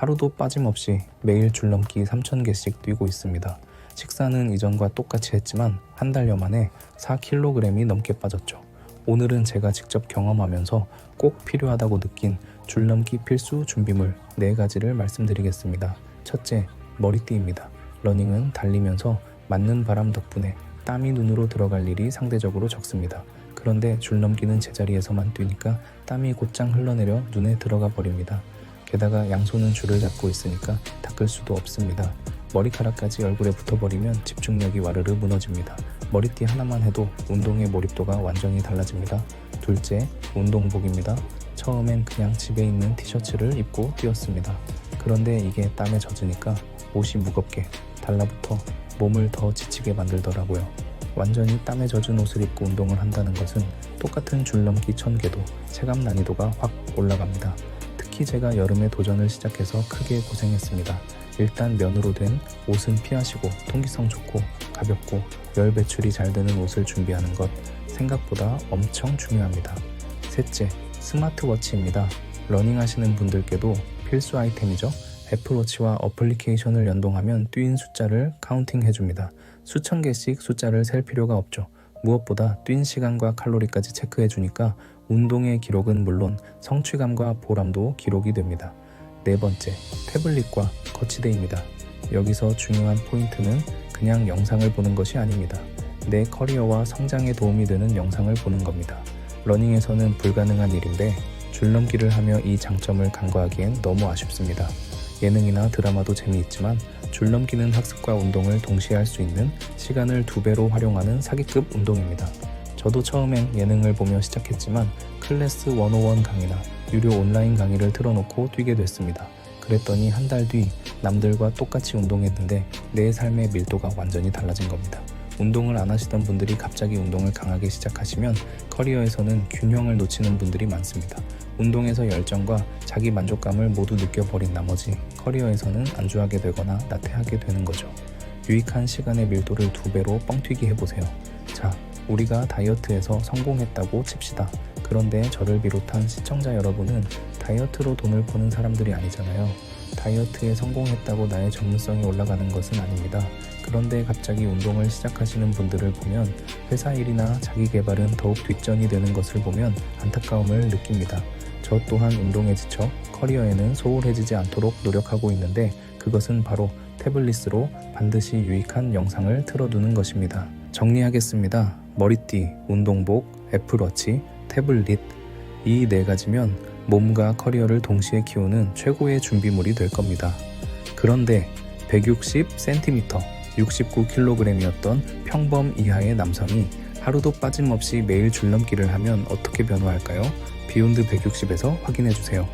하루도 빠짐없이 매일 줄넘기 3,000개씩 뛰고 있습니다. 식사는 이전과 똑같이 했지만 한 달여 만에 4kg이 넘게 빠졌죠. 오늘은 제가 직접 경험하면서 꼭 필요하다고 느낀 줄넘기 필수 준비물 4가지를 말씀드리겠습니다. 첫째, 머리띠입니다. 러닝은 달리면서 맞는 바람 덕분에 땀이 눈으로 들어갈 일이 상대적으로 적습니다. 그런데 줄넘기는 제자리에서만 뛰니까 땀이 곧장 흘러내려 눈에 들어가 버립니다. 게다가 양손은 줄을 잡고 있으니까 닦을 수도 없습니다. 머리카락까지 얼굴에 붙어버리면 집중력이 와르르 무너집니다. 머리띠 하나만 해도 운동의 몰입도가 완전히 달라집니다. 둘째, 운동복입니다. 처음엔 그냥 집에 있는 티셔츠를 입고 뛰었습니다. 그런데 이게 땀에 젖으니까 옷이 무겁게 달라붙어 몸을 더 지치게 만들더라고요. 완전히 땀에 젖은 옷을 입고 운동을 한다는 것은 똑같은 줄넘기 1000개도 체감 난이도가 확 올라갑니다. 특히 제가 여름에 도전을 시작해서 크게 고생했습니다. 일단 면으로 된 옷은 피하시고 통기성 좋고 가볍고 열 배출이 잘 되는 옷을 준비하는 것 생각보다 엄청 중요합니다. 셋째, 스마트워치입니다. 러닝하시는 분들께도 필수 아이템이죠. 애플워치와 어플리케이션을 연동하면 뛰인 숫자를 카운팅 해줍니다. 수천 개씩 숫자를 셀 필요가 없죠. 무엇보다 뛴 시간과 칼로리까지 체크해주니까 운동의 기록은 물론 성취감과 보람도 기록이 됩니다. 네 번째, 태블릿과 거치대입니다. 여기서 중요한 포인트는 그냥 영상을 보는 것이 아닙니다. 내 커리어와 성장에 도움이 되는 영상을 보는 겁니다. 러닝에서는 불가능한 일인데 줄넘기를 하며 이 장점을 간과하기엔 너무 아쉽습니다. 예능이나 드라마도 재미있지만 줄넘기는 학습과 운동을 동시에 할 수 있는 시간을 두 배로 활용하는 사기급 운동입니다. 저도 처음엔 예능을 보며 시작했지만 클래스 101 강의나 유료 온라인 강의를 틀어놓고 뛰게 됐습니다. 그랬더니 한 달 뒤 남들과 똑같이 운동했는데 내 삶의 밀도가 완전히 달라진 겁니다. 운동을 안 하시던 분들이 갑자기 운동을 강하게 시작하시면 커리어에서는 균형을 놓치는 분들이 많습니다. 운동에서 열정과 자기 만족감을 모두 느껴버린 나머지 커리어에서는 안주하게 되거나 나태하게 되는 거죠. 유익한 시간의 밀도를 두 배로 뻥튀기 해보세요. 자, 우리가 다이어트에서 성공했다고 칩시다. 그런데 저를 비롯한 시청자 여러분은 다이어트로 돈을 버는 사람들이 아니잖아요. 다이어트에 성공했다고 나의 전문성이 올라가는 것은 아닙니다. 그런데 갑자기 운동을 시작하시는 분들을 보면 회사 일이나 자기 개발은 더욱 뒷전이 되는 것을 보면 안타까움을 느낍니다. 저 또한 운동에 지쳐 커리어에는 소홀해지지 않도록 노력하고 있는데 그것은 바로 태블릿으로 반드시 유익한 영상을 틀어두는 것입니다. 정리하겠습니다. 머리띠, 운동복, 애플워치, 태블릿 이 네 가지면 몸과 커리어를 동시에 키우는 최고의 준비물이 될 겁니다. 그런데 160cm, 69kg이었던 평범 이하의 남성이 하루도 빠짐없이 매일 줄넘기를 하면 어떻게 변화할까요? 비욘드 160에서 확인해 주세요.